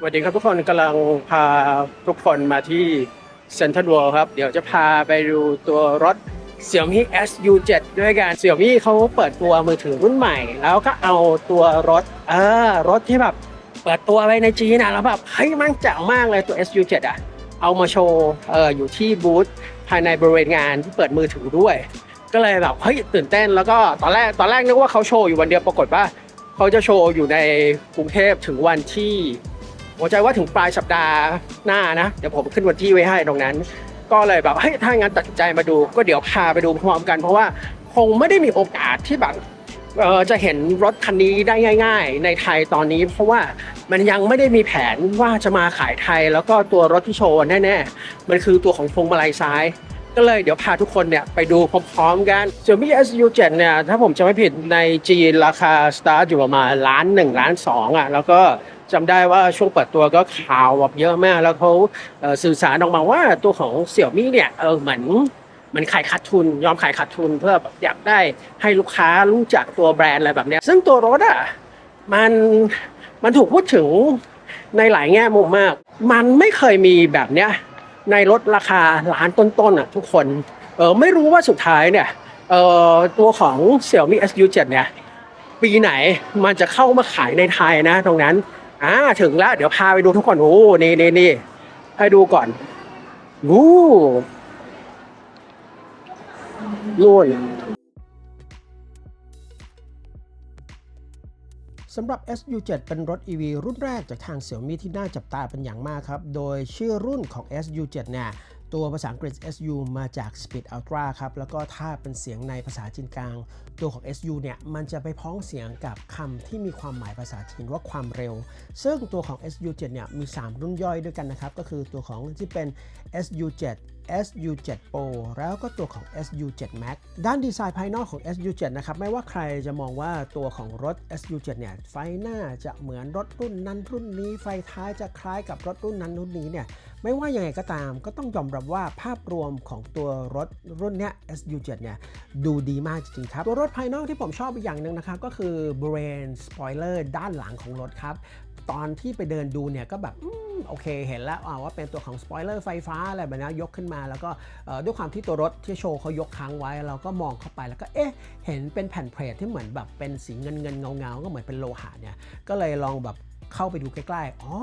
สวัสดีครับทุกคนกำลังพาทุกคนมาที่เซ็นทรัลเวิลด์ครับ เดี๋ยวจะพาไปดูตัวรถ Xiaomi SU7 ด้วยกัน Xiaomi เขาเปิดตัวมือถือรุ่นใหม่ แล้วก็เอาตัวรถ เออ รถที่แบบเปิดตัวไว้ในจีนนะแล้วแบบเฮ้ยมันเจ๋งมากเลยตัว SU7 อะ เอามาโชว์เอออยู่ที่บูธภายในบริเวณงานที่เปิดมือถือด้วย ก็เลยแบบเฮ้ยตื่นเต้นแล้วก็ตอนแรกตอนแรกนึกว่าเขาโชว์อยู่วันเดียวปรากฏว่าเขาจะโชว์อยู่ในกรุงเทพถึงวันที่ หัวใจว่าถึงปลายสัปดาห์หน้านะ เดี๋ยวผมขึ้นวันที่ไว้ให้ตรงนั้น ก็เลยแบบเฮ้ยถ้างั้นตัดใจมาดู ก็เดี๋ยวพาไปดูพร้อมกัน เพราะว่าคงไม่ได้มีโอกาสที่แบบเออจะเห็นรถคันนี้ได้ง่าย ๆ ในไทยตอนนี้ เพราะว่ามันยังไม่ได้มีแผนว่าจะมาขายไทย แล้วก็ตัวรถที่โชว์แน่ๆ มันคือตัวของพวงมาลัยซ้าย ก็เลยเดี๋ยวพาทุกคนเนี่ยไปดูพร้อมๆกัน Xiaomi SU7 เนี่ยถ้าผมจะไม่ผิดในจีนราคาสตาร์ทอยู่ประมาณล้านหนึ่งล้านสองอะแล้วก็ จำได้ว่าช่วงเปิดตัวก็ข่าวแบบเยอะมาก แล้วเขาสื่อสารออกมาว่าตัวของ Xiaomi เนี่ยเออเหมือนเหมันขายขาดทุน ยอมขายขาดทุนเพื่อแบบอยากได้ให้ลูกค้ารู้จักตัวแบรนด์อะไรแบบนี้ซึ่งตัวรถอะมันมันถูกพูดถึงในหลายแง่มุมมาก มันไม่เคยมีแบบเนี้ยในรถราคาล้านต้นๆอะทุกคนเออไม่รู้ว่าสุดท้ายเนี่ยเออตัวของ Xiaomi SU7 เนี่ยปีไหนมันจะเข้ามาขายในไทยนะตรงนั้น อ่าถึงแล้ว เดี๋ยวพาไปดูทุกคนโอ้นี่นี่นี่ให้ดูก่อนวู้นู่นสำหรับ SU7 เป็นรถ EV รุ่นแรกจากทางเสี่ยวมีที่น่าจับตาเป็นอย่างมากครับ โดยชื่อรุ่นของ SU7 เนี่ย ตัวภาษาอังกฤษ SU มาจาก Speed Ultra ครับ แล้วก็ถ้าเป็นเสียงในภาษาจีนกลาง ตัวของ SU เนี่ย มันจะไปพ้องเสียงกับคำที่มีความหมายภาษาจีนว่าความเร็ว ซึ่งตัวของ SU7 เนี่ย มี 3 รุ่นย่อยด้วยกันนะครับ ก็คือตัวของที่เป็น SU7 SU7 Pro แล้วก็ตัวของ SU7 Max ด้านดีไซน์ภายนอกของ SU7 นะครับ ไม่ว่าใครจะมองว่าตัวของรถ SU7 เนี่ย ไฟหน้าจะเหมือนรถรุ่นนั้นรุ่นนี้ ไฟท้ายจะคล้ายกับรถรุ่นนั้นรุ่นนี้เนี่ย ไม่ว่ายังไงก็ตาม ก็ต้องยอมรับว่าภาพรวมของตัวรถรุ่นเนี้ย SU7 เนี่ย ดูดีมากจริงๆครับ ตัวรถภายนอกที่ผมชอบอีกอย่างหนึ่งนะครับ ก็คือบริเวณสปอยเลอร์ด้านหลังของรถครับ ตอนที่ไปเดินดูเนี่ยก็แบบโอเคเห็นแล้วว่าเป็นตัวของสปอยเลอร์ไฟฟ้าอะไรแบบนี้ยกขึ้นมา แล้วก็ด้วยความที่ตัวรถที่โชว์เขายกค้างไว้ เราก็มองเข้าไปแล้วก็เอ๊ะเห็นเป็นแผ่นเพลทที่เหมือนแบบเป็นสีเงินเงินเงาเงาๆก็เหมือนเป็นโลหะเนี่ยก็เลยลองแบบเข้าไปดูใกล้ๆ อ๋อ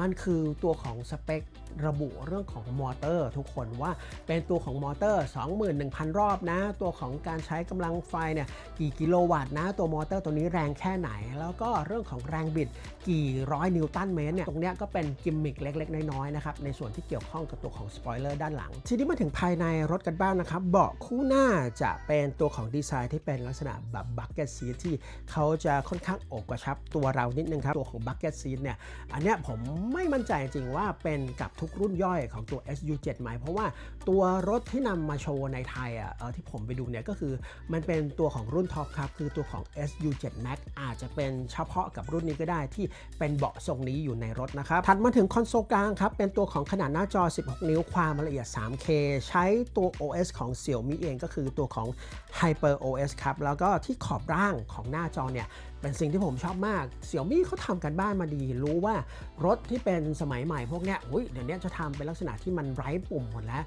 มันคือตัวของสเปคระบุเรื่องของมอเตอร์ ทุกคนว่าเป็นตัวของมอเตอร์ 21,000 รอบนะ ตัวของการใช้กำลังไฟเนี่ยกี่กิโลวัตต์นะ ตัวมอเตอร์ตัวนี้แรงแค่ไหน แล้วก็เรื่องของแรงบิดกี่ร้อยนิวตันเมตรเนี่ยตรงเนี้ยก็เป็นกิมมิคเล็ก ๆ น้อยๆนะครับในส่วนที่เกี่ยวข้องกับตัวของสปอยเลอร์ด้านหลัง ทีนี้มาถึงภายในรถกันบ้างนะครับเบาะคู่หน้าจะเป็นตัวของดีไซน์ที่เป็นลักษณะแบบบักเก็ตซีที่เขาจะค่อนข้างอกกระชับตัวเรานิดนึงครับตัวของบักเก็ตซีเนี่ย อันเนี้ยผมไม่มั่นใจจริงว่าเป็นกับทุกรุ่นย่อยของตัว SU7 ไหม เพราะว่าตัวรถที่นำมาโชว์ในไทยอะที่ผมไปดูเนี่ยก็คือมันเป็นตัวของรุ่นท็อปครับ คือตัวของ SU7 Max อาจจะเป็นเฉพาะกับรุ่นนี้ก็ได้ที่เป็นเบาะทรงนี้อยู่ในรถนะครับ ถัดมาถึงคอนโซลกลางครับ เป็นตัวของขนาดหน้าจอ 16 นิ้วความละเอียด 3K ใช้ตัว OS ของ Xiaomi เองก็คือตัวของ Hyper OS ครับ แล้วก็ที่ขอบร่างของหน้าจอเนี่ย เป็นสิ่งที่ผมชอบมากเสี่ยวมี่เขาทำกันบ้านมาดี รู้ว่ารถที่เป็นสมัยใหม่พวกเนี้ยอุ๊ยเดี๋ยวนี้จะทำเป็นลักษณะที่มันไร้ปุ่มหมดแล้ว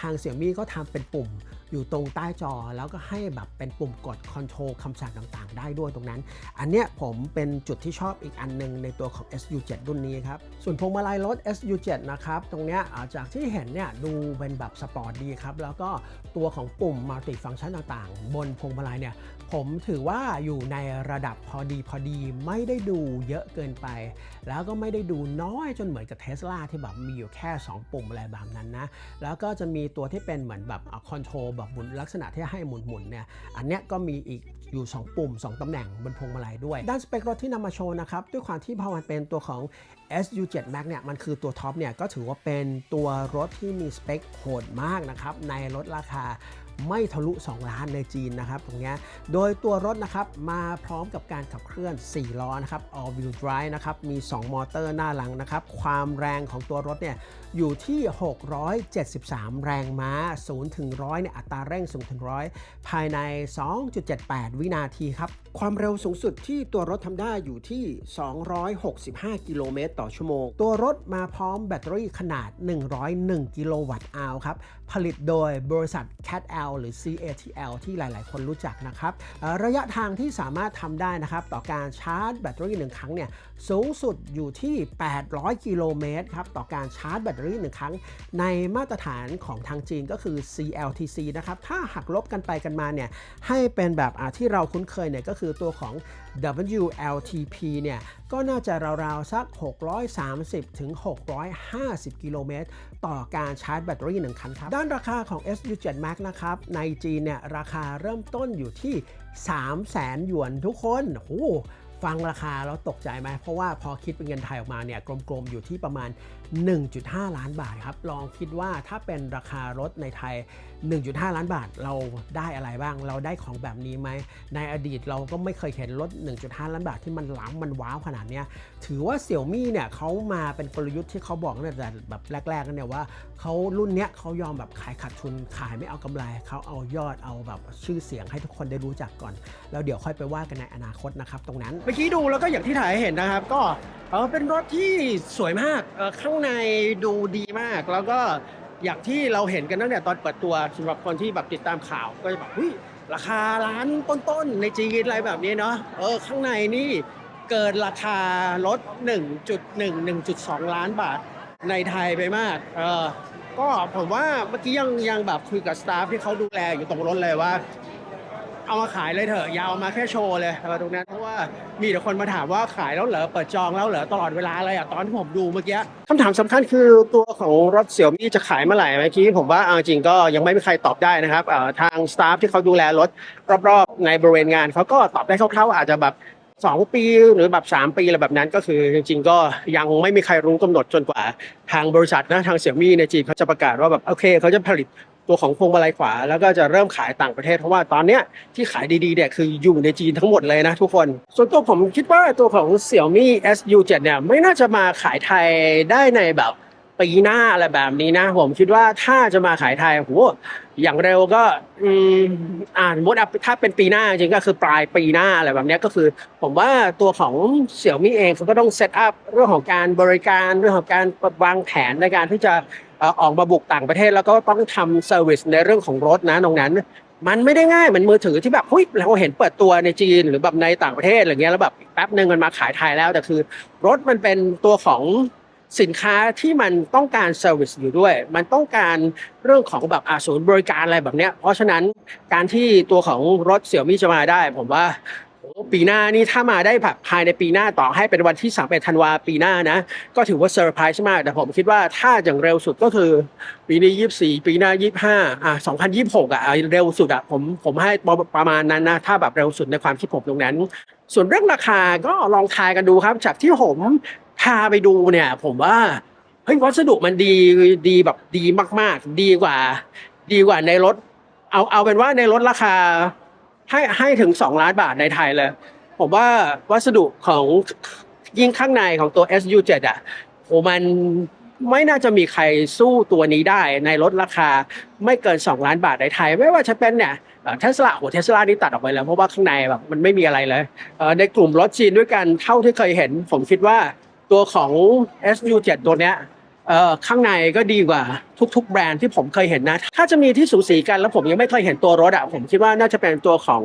ทางเสี่ยวมี่ก็ทำเป็นปุ่มอยู่ตรงใต้จอแล้วก็ให้แบบเป็นปุ่มกดคอนโทรลคำสั่งต่างๆ ได้ด้วยตรงนั้น อันเนี้ยผมเป็นจุดที่ชอบอีกอันหนึงในตัวของ SU7 รุ่นนี้ครับ ส่วนพวงมาลัยรถ SU7 นะครับ ตรงเนี้ยจากที่เห็นเนี่ยดูเป็นแบบสปอร์ตดีครับ แล้วก็ตัวของปุ่มมัลติฟังก์ชันต่างๆ บนพวงมาลัยเนี่ย ผมถือว่าอยู่ในระดับพอดีพอดีไม่ได้ดูเยอะเกินไป แล้วก็ไม่ได้ดูน้อยจนเหมือนกับเทสลาที่แบบมีอยู่แค่ 2 ปุ่มอะไรแบบนั้นนะ แล้วก็จะมีตัวที่เป็นเหมือนแบบคอนโทรลแบบหมุนลักษณะที่ให้หมุนหมุนๆเนี่ยอันเนี้ยก็มีอีกอยู่ 2 ปุ่ม 2 ตำแหน่งบนพวงมาลัยด้วย ด้านสเปครถที่นำมาโชว์นะครับ ด้วยความที่พอมันเป็นตัวของ SU7 Max เนี่ยมันคือตัวท็อปเนี่ยก็ถือว่าเป็นตัวรถที่มีสเปคโหดมากนะครับในรถราคา ไม่ทะลุ 2 ล้านในจีนนะครับตรงนี้โดยตัวรถนะครับมาพร้อมกับการขับเคลื่อน 4 ล้อนะครับ all wheel drive นะครับมี 2 มอเตอร์หน้าหลังนะครับความแรงของตัวรถเนี่ยอยู่ที่ 673 แรงม้า 0 ถึง 100เนี่ยอัตราเร่ง0ถึง 100 ภายใน 2.78 วินาทีครับ ความเร็วสูงสุดที่ตัวรถทำได้อยู่ที่ 265 กิโลเมตรต่อชั่วโมง ตัวรถมาพร้อมแบตเตอรี่ขนาด 101 กิโลวัตต์อาวครับผลิตโดยบริษัท CATL หรือ CATL ที่หลาย ๆ คนรู้จักนะครับ ระยะทางที่สามารถทำได้นะครับ ต่อการชาร์จแบตเตอรี่หนึ่งครั้งเนี่ยสูงสุดอยู่ที่ 800 กิโลเมตรครับ ต่อการชาร์จแบตเตอรี่หนึ่งครั้ง ในมาตรฐานของทางจีนก็คือ CLTC นะครับ ถ้าหักลบกันไปกันมาเนี่ยให้เป็นแบบที่เราคุ้นเคยเนี่ยก็คือตัวของ WLTP เนี่ยก็น่าจะราวๆสัก 630 ถึง 650 กิโลเมตร ต่อการชาร์จแบตเตอรี่1คันครับด้านราคาของ SU7 Max นะครับ ในจีนเนี่ยราคาเริ่มต้นอยู่ที่ 300,000หยวนทุกคนโอ้ ฟังราคาแล้วตกใจไหม เพราะว่าพอคิดเป็นเงินไทยออกมาเนี่ยกลมๆอยู่ที่ประมาณ 1.5 ล้านบาทครับ ลองคิดว่าถ้าเป็นราคารถในไทย 1.5 ล้านบาทเราได้อะไรบ้าง เราได้ของแบบนี้ไหม ในอดีตเราก็ไม่เคยเห็นรถ 1.5 ล้านบาทที่มันล้ำมันว้าวขนาดนี้ถือว่าเสี่ยวมี่เนี่ยเขามาเป็นกลยุทธ์ที่เขาบอกตั้งแต่แบบแรกๆกันเนี่ยว่าเขารุ่นเนี้ยเขายอมแบบขายขาดทุนขายไม่เอากำไรเขาเอายอดเอาแบบชื่อเสียงให้ทุกคนได้รู้จักก่อน แล้วเดี๋ยวค่อยไปว่ากันในอนาคตนะครับตรงนั้นอกี้ดูแล้วก็อย่างที่ถ่ายให้เห็นนะครับ ก็เออเป็นรถที่สวยมากเออข้างในดูดีมากแล้วก็อย่างที่เราเห็นกันตั้งแต่ตอนเปิดตัวสำหรับคนที่แบบติดตามข่าวก็จะแบบหุ้ยราคาล้านต้นๆ ในจีนอะไรแบบนี้เนาะเออข้างในนี่เกินราคารถ 1.1 1.2 ล้านบาทในไทยไปมากเออก็ผมว่าเมื่อกี้ยังยังแบบคุยกับสตาฟที่เขาดูแลอยู่ตรงรถเลยว่า เอามาขายเลยเถอะอยาวมาแค่โชว์เลยออตรงนั้นเพราะว่ามีแต่คนมาถามว่าขายแล้วเหรอเปิดจองแล้วเหรอตลอดเวลาเลยอะตอนที่ผมดูเมื่อกี้คำถามสำคัญคือตัวของรถเสี่ยวมี่จะขายเมื่อไหร่เมื่อกี้ผมว่าจริงก็ยังไม่มีใครตอบได้นะครับทางสตาฟที่เขาดูแลรถรอบๆในบริเวณงานเขาก็ตอบได้คร่าวๆอาจจะแบบ2ปีหรือแบบ3ปีอะไรแบบนั้นก็คือจริงๆ ก็ยังไม่มีใครรู้กำหนดจนกว่า ทางบริษัทนะทางเสี่ยมี่ในจีนเขาจะประกาศว่าแบบโอเคเขาจะผลิต ตัวของพวงมาลัยขวา แล้วก็จะเริ่มขายต่างประเทศ เพราะว่าตอนเนี้ยที่ขายดีๆเนี่ยคืออยู่ในจีนทั้งหมดเลยนะทุกคน ส่วนตัวผมคิดว่าตัวของ Xiaomi SU7 เนี่ยไม่น่าจะมาขายไทยได้ในแบบปีหน้าอะไรแบบนี้นะ ผมคิดว่าถ้าจะมาขายไทยโหอย่างเร็วก็อืมอ่านมดถ้าเป็นปีหน้าจริงก็คือปลายปีหน้าอะไรแบบนี้ก็คือ ผมว่าตัวของเสี่ยวมี่เองเขาก็ต้องเซตอัพเรื่องของการบริการเรื่องของการวางแผนในการที่จะ ออกมาบุกต่างประเทศแล้วก็ต้องทำเซอร์วิสในเรื่องของรถนะตรงนั้น มันไม่ได้ง่ายเหมือนมือถือที่แบบเฮ้ยเราเห็นเปิดตัวในจีนหรือแบบในต่างประเทศอะไรเงี้ยแล้วแบบแป๊บหนึ่งมันมาขายไทยแล้วแต่คือ รถมันเป็นตัวของสินค้าที่มันต้องการเซอร์วิสอยู่ด้วย มันต้องการเรื่องของแบบอาศูนย์บริการอะไรแบบเนี้ย เพราะฉะนั้นการที่ตัวของรถเสี่ยวมี่จะมาได้ ผมว่า ปีหน้านี่ถ้ามาได้แบบภายในปีหน้าต่อให้เป็นวันที่31ธันวาปีหน้านะ ก็ถือว่าเซอร์ไพรส์มาก แต่ผมคิดว่าถ้าอย่างเร็วสุดก็คือ ปีนี้ 24 ปีหน้า 25อะ2026อะอะเร็วสุดอะผมผมให้ประมาณนั้นนะ ถ้าแบบเร็วสุดในความคิดผมตรงนั้น ส่วนเรื่องราคาก็ลองทายกันดูครับ จากที่ผมพาไปดูเนี่ย ผมว่าเฮ้ยวัสดุมันดีดีแบบดีมาก ๆ ดีกว่า ดีกว่าในรถ เอาเอาเป็นว่าในรถราคา ให้ให้ถึง2ล้านบาทในไทยเลย ผมว่าวัสดุของยิ่งข้างในของตัว SU7 อะโอ้มันไม่น่าจะมีใครสู้ตัวนี้ได้ในรถราคาไม่เกิน 2 ล้านบาทในไทย ไม่ว่าจะเป็นเนี่ยเทสลาโอ้เทสลานี่ตัดออกไปแล้วเพราะว่าข้างในแบบมันไม่มีอะไรเลยในกลุ่มรถจีนด้วยกันเท่าที่เคยเห็น ผมคิดว่าตัวของ SU7 ตัวเนี้ย เอ่อข้างในก็ดีกว่าทุก ๆ แบรนด์ที่ผมเคยเห็นนะ ถ้าจะมีที่สูสีกันแล้วผมยังไม่เคยเห็นตัวรถอะผมคิดว่าน่าจะเป็นตัวของ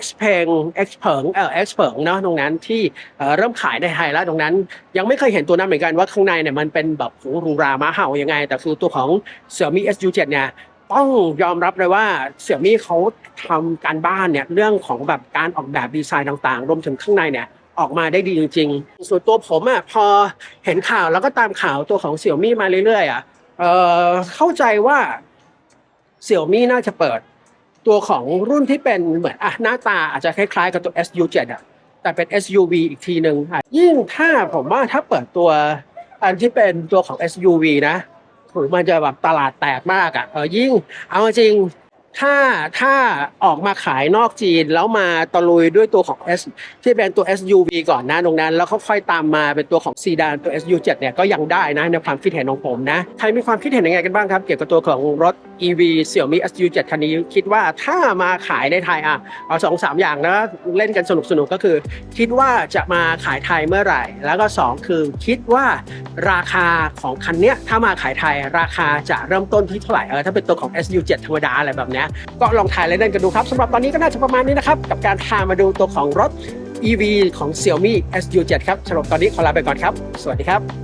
X p e n X เผิงเอ่อ X เผิงเนาะตรงนั้นที่เริ่มขายในไทยแล้วตรงนั้น ยังไม่เคยเห็นตัวนั้นเหมือนกันว่าข้างในเนี่ยมันเป็นแบบหหรูหราม้าเห่ายังไง แต่คือตัวของ Xiaomi SU7 เนี่ยต้องยอมรับเลยว่า Xiaomi เขาทำการบ้านเนี่ยเรื่องของแบบการออกแบบดีไซน์ต่างๆ รวมถึงข้างในเนี่ย ออกมาได้ดีจริง ๆ ส่วนตัวผมอะพอเห็นข่าวแล้วก็ตามข่าวตัวของเสี่ยมี่มาเรื่อยๆอะเออเข้าใจว่าเสี่ยมี่น่าจะเปิด ตัวของรุ่นที่เป็นเหมือนอะหน้าตาอาจจะคล้ายๆกับตัว SU7 อะแต่เป็น SUV อีกทีหนึ่งยิ่งถ้าผมว่าถ้าเปิดตัวอันที่เป็นตัวของ SUV นะถือมันจะแบบตลาดแตกมากอะเออยิ่งเอาจริง ถ้าถ้าออกมาขายนอกจีนแล้วมาตะลุยด้วยตัวของ S ที่เป็นตัว SUV ก่อนนะตรงนั้น แล้วค่อยๆตามมาเป็นตัวของซีดานตัว SU7 เนี่ยก็ยังได้นะในความคิดเห็นของผมนะ ใครมีความคิดเห็นยังไงกันบ้างครับ เกี่ยวกับตัวของรถ EV Xiaomi SU7 คันนี้คิดว่าถ้ามาขายในไทยอะเอาสองสามอย่างนะเล่นกันสนุกๆก็คือ คิดว่าจะมาขายไทยเมื่อไหร่ แล้วก็สองคือคิดว่าราคาของคันเนี้ยถ้ามาขายไทยราคาจะเริ่มต้นที่เท่าไหร่เออถ้าเป็นตัวของ SU7 ธรรมดาอะไรแบบเนี้ยก็ลองถ่ายเล่นกันดูครับสำหรับตอนนี้ก็น่าจะประมาณนี้นะครับ กับการพามาดูตัวของรถ EV ของ Xiaomi SU7 ครับสำหรับตอนนี้ขอลาไปก่อนครับ สวัสดีครับ